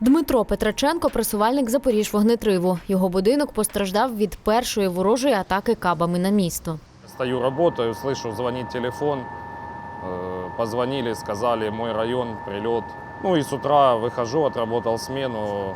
Дмитро Петраченко пресувальник Запоріж вогнетриву. Його будинок постраждав від першої ворожої атаки кабами на місто. Стою, работаю, слышу, звонит телефон. Э, Позвонили, сказали, мой район, прилет. Ну и с утра выхожу, отработал смену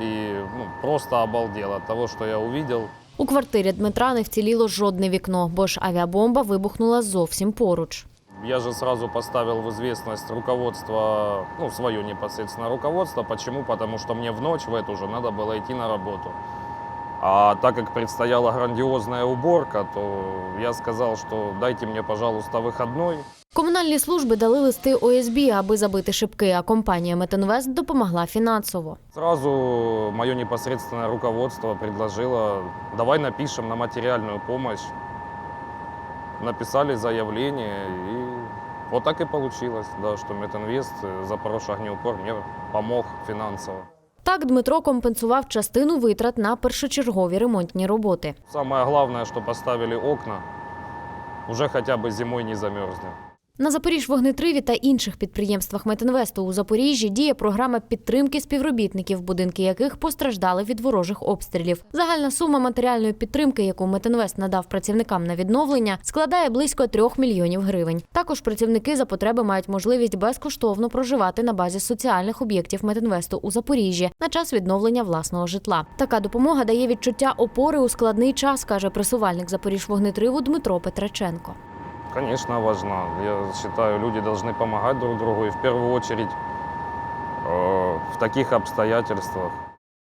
и ну, просто обалдел от того, что я увидел. У квартирі Дмитра не вціліло жодне вікно, бо ж авіабомба вибухнула зовсім поруч. Я же сразу поставил в известность руководство, ну, свое непосредственно руководство. Почему? Потому что мне в ночь в эту же надо было идти на работу. А так как предстояла грандиозная уборка, то я сказал, что дайте мне, пожалуйста, выходной. Комунальні служби дали листи ОСБ, аби забити шибки, а компанія Метинвест допомогла фінансово. Сразу мое непосредственное руководство предложило, давай напишем на материальную помощь. Написали заявление, и вот так и получилось, да, что Метинвест, э, Запорожье-Огнеупор мне помог финансово. Так Дмитро компенсував частину витрат на першочергові ремонтні роботи. Самое главное, что поставили окна, уже хотя бы зимой не замерзнем. На Запоріж вогнетриві та інших підприємствах Метинвесту у Запоріжжі діє програма підтримки співробітників, будинки яких постраждали від ворожих обстрілів. Загальна сума матеріальної підтримки, яку Метинвест надав працівникам на відновлення, складає близько трьох мільйонів гривень. Також працівники за потреби мають можливість безкоштовно проживати на базі соціальних об'єктів Метинвесту у Запоріжжі на час відновлення власного житла. Така допомога дає відчуття опори у складний час, каже пресувальник Запоріж вогнетриву Дмитро Петраченко. Конечно, важна. Я считаю, люди должны помогать друг другу и в первую очередь э, в таких обстоятельствах.